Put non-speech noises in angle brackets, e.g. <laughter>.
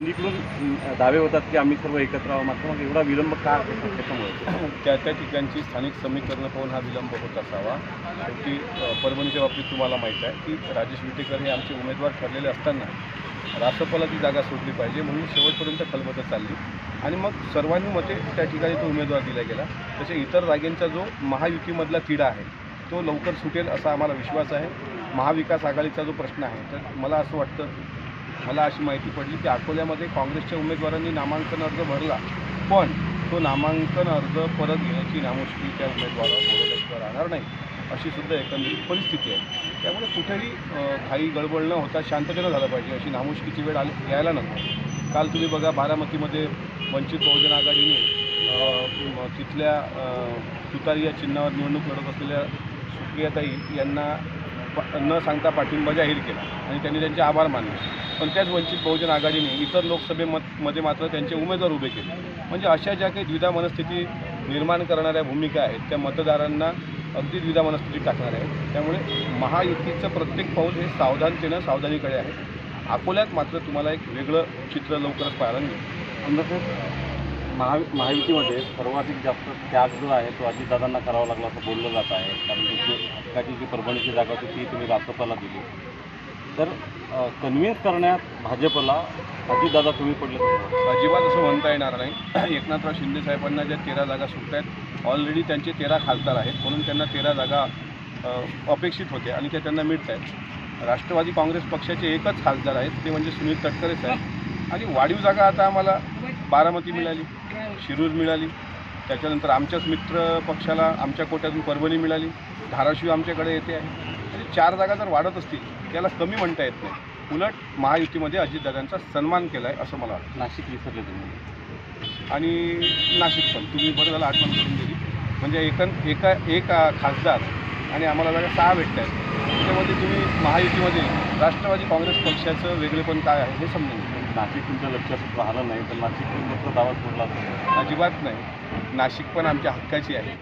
इकडून दावे होतात की आम्ही सर्व एकत्र आहोत. मात्र मग एवढा विलंब का त्याच्यामुळे? त्या त्या ठिकाणची स्थानिक समीकरणं पाहून हा विलंब होत असावा. की परभणीच्या बाबतीत तुम्हाला माहीत आहे की राजेश विटेकर हे आमचे उमेदवार ठरलेले असताना रासपला ती जागा सोडली पाहिजे. म्हणून शेवटपर्यंत खलबतं चालली. आणि मग सर्वांनी मते त्या ठिकाणी तो उमेदवार दिला गेला. तसे इतर जागेंचा जो महायुतीमधला तिढा आहे तो लवकर सुटेल असा आम्हाला विश्वास आहे. महाविकास आघाडीचा जो प्रश्न आहे तर मला असं वाटतं मला अशी माहिती पडली की अकोल्यामध्ये काँग्रेसच्या उमेदवारांनी नामांकन अर्ज भरला. पण तो नामांकन अर्ज परत घेण्याची नामुष्की त्या उमेदवारावर राहणार नाही. अशी सुद्धा एकंदरीत परिस्थिती आहे. त्यामुळे कुठेही घाई गडबड न होता शांततेनं झालं पाहिजे अशी नामुष्कीची वेळ आली यायला नको. काल तुम्ही बघा बारामतीमध्ये वंचित बहुजन आघाडीने तिथल्या अ, तुतारी या चिन्हावर निवडणूक लढत असलेल्या सुप्रियाताई यांना न सांगता पाठिंबा जाहीर केला आणि त्यांनी त्यांचे आभार मानले. पण त्याच वंचित बहुजन आघाडीने इतर लोकसभेमध्ये मात्र त्यांचे उमेदवार उभे केले. म्हणजे अशा ज्या काही द्विधा मनस्थिती निर्माण करणाऱ्या भूमिका आहेत त्या मतदारांना अगदी द्विधा मनस्थिती टाकणार आहेत. त्यामुळे महायुतीचं प्रत्येक पाऊल हे सावधानतेनं सावधानीकडे आहे. अकोल्यात मात्र तुम्हाला एक वेगळं चित्र लवकरच पाहायला मिळेल. महा महायुतीमध्ये सर्वाधिक जास्त त्याग जो आहे तो अजितदादांना करावा लागला असं बोललं जात आहे. कारण तुमची हक्काची जी परभणीची जागा होती ती तुम्ही राष्ट्रपाला दिली. तर कन्व्हिन्स करण्यात भाजपला अजितदादा तुम्ही पडले अजिबात असं म्हणता येणार नाही. <clears throat> एकनाथराव शिंदे साहेबांना ज्या तेरा जागा सुटत आहेत ऑलरेडी त्यांचे तेरा खासदार आहेत म्हणून त्यांना तेरा जागा अपेक्षित होत्या आणि त्या त्यांना मिळत आहेत. राष्ट्रवादी काँग्रेस पक्षाचे एकच खासदार आहेत ते म्हणजे सुनील तटकरेच आहेत आणि वाढीव जागा आता आम्हाला बारामती मिळाली शिरूर मिळाली त्याच्यानंतर आमच्याच मित्र पक्षाला आमच्या कोट्यातून परभणी मिळाली धाराशिव आमच्याकडे येते आहे. चार जागा जर वाढत असतील त्याला कमी म्हणता येत नाही. उलट महायुतीमध्ये अजितदादांचा सन्मान केला आहे असं मला वाटतं. नाशिक विसरले तुम्ही. आणि नाशिक पण. तुम्ही बरं झालं आठवण करून दिली. म्हणजे एकन एका एक खासदार आणि आम्हाला जागा सहा भेटत आहेत. त्याच्यामध्ये तुम्ही महायुतीमध्ये राष्ट्रवादी काँग्रेस पक्षाचं वेगळेपण काय आहे हे समजून घ्या. नाशिक तुमच्या लक्षात राहिलं नाही तर नाशिक तुमचा दावा सोडला अजिबात नाही. नाशिक पण आमच्या हक्काची आहे.